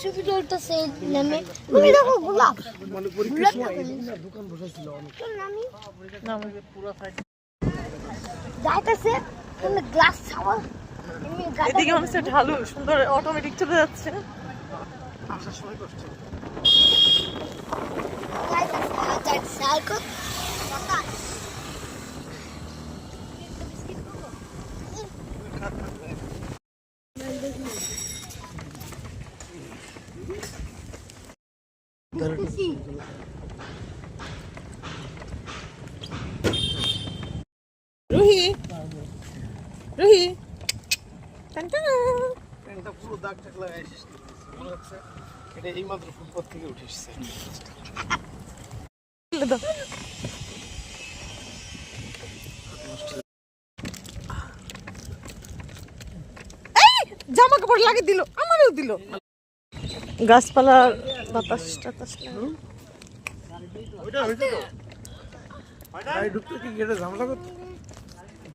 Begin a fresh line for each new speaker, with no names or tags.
ছবি তুলতেছে নামে দেখো
এই না দোকান বসাইছিল অনেক
যাইতেছে তুমি
হচ্ছে ঢালু সুন্দর অটোমেটিক চলে যাচ্ছে।
আসার সময় কষ্ট
রুহি। রুহি।
প্যান্টটা পুরো দাগ লাগাই মনে হচ্ছে এটা এই মাত্র ফুটপাথ থেকে উঠে এসেছে।
এই, জামা কাপড় লাগিয়ে দিল আমারও দিল। গাছপালা বাতাস টাতাস লাগে।
ওইটা হয়েছে তো ঢুকতে কি গেটে ঝামেলা করতে